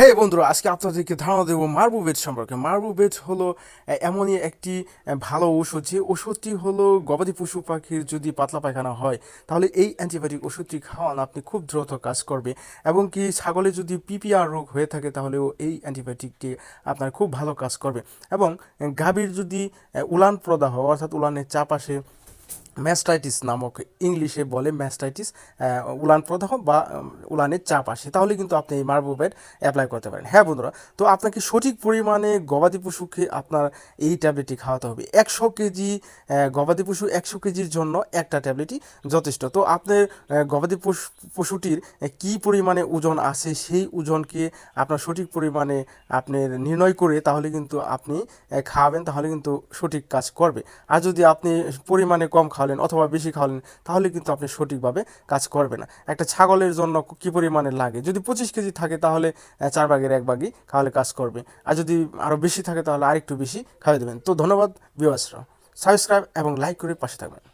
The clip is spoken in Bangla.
হে বন্ধুরা আজকে আপনাদেরকে ধারণা দেবো মার্বুবেট সম্পর্কে। মার্বুবেট হলো আহ, এমনই একটি ভালো ওষুধ যে ওষুধটি হলো গবাদি পশু পাখির যদি পাতলা পায়খানা হয় তাহলে এই অ্যান্টিবায়োটিক ওষুধটি খাওয়ান আপনি খুব দ্রুত কাজ করবে। এবং কি ছাগলে যদি পিপিআর রোগ হয়ে থাকে তাহলেও এই অ্যান্টিবায়োটিকটি আপনার খুব ভালো কাজ করবে। এবং গাভীর যদি উলান প্রদাহ অর্থাৎ উলানের চাপ আসে ম্যাস্টাইটিস নামক ইংলিশে বলে ম্যাস্টাইটিস উলান প্রদাহ বা উলানের চাপ আসে। তাহলে কিন্তু আপনি এই মার্বোভেট অ্যাপ্লাই করতে পারেন। হ্যাঁ বন্ধুরা, তো আপনাকে সঠিক পরিমাণে গবাদি পশুকে আপনার এই ট্যাবলেটটি খাওয়াতে হবে। একশো কেজি গবাদি পশু একশো কেজির জন্য একটা ট্যাবলেটই যথেষ্ট। তো আপনার গবাদি পশু, পশুটির কী পরিমাণে ওজন আছে, সেই ওজনকে আপনার সঠিক পরিমাণে আপনার নির্ণয় করে তাহলে কিন্তু আপনি খাওয়াবেন তাহলে কিন্তু সঠিক কাজ করবে। আর যদি আপনি পরিমাণে কম খাওয়ালেন অথবা বেশি খাওয়ালেন, তাহলে কিন্তু আপনি সঠিকভাবে কাজ করবে না। একটা ছাগলের জন্য কি পরিমাণে লাগে? যদি পঁচিশ কেজি থাকে তাহলে চার ভাগের এক ভাগই খাওয়ালে কাজ করবে। আর যদি আরও বেশি থাকে তাহলে আরেকটু বেশি খাওয়াই দেবেন। তো ধন্যবাদ বিবাসরা সাবস্ক্রাইব এবং লাইক করে পাশে থাকবেন।